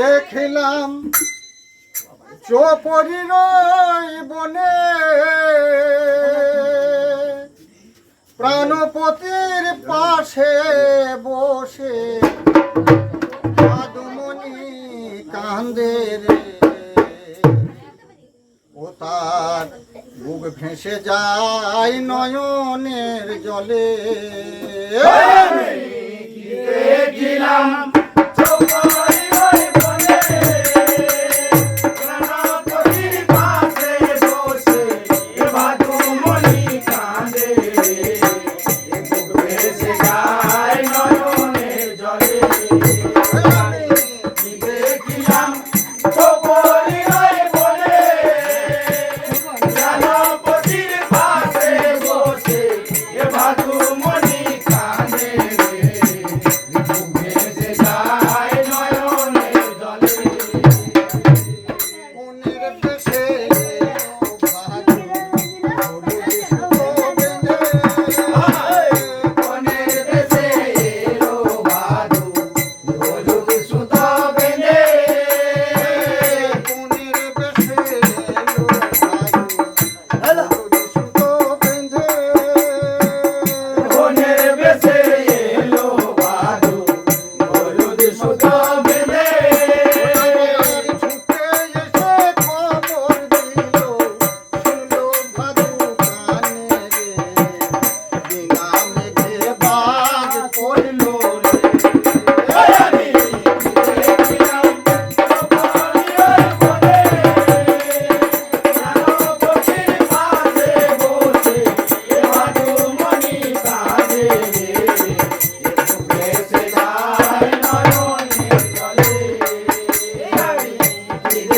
দেখিলাম চোপরির ওই বনে। প্রাণপতির পাশে বসে আদমনি কান্দে রে। ও তার বুক ভেসে যায় নয়নের জলে।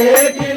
দেখি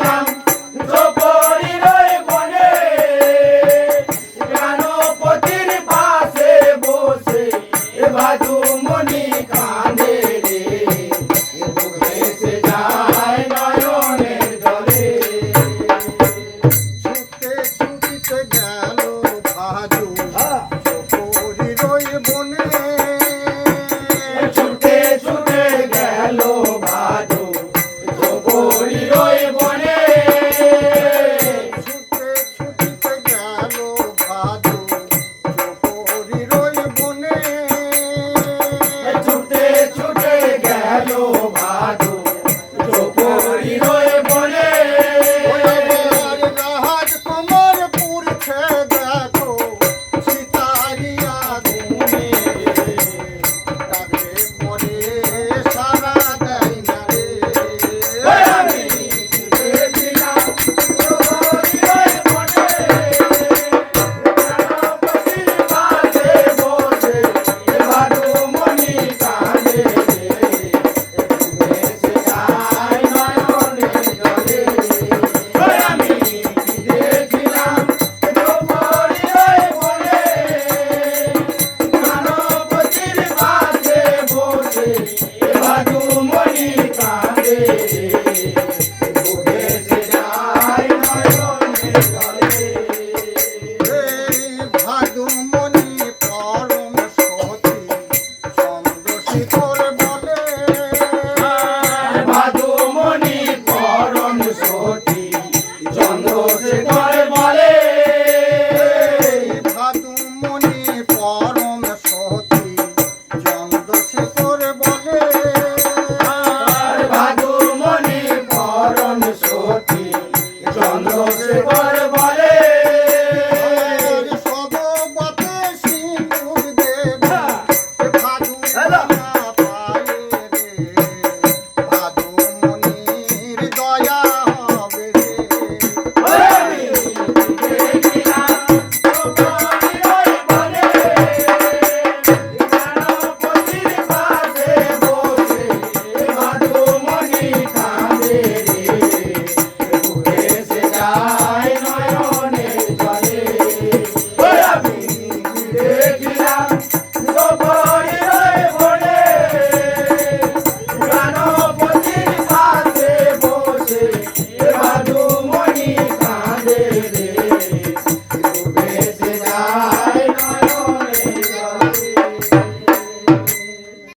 Jose Juan.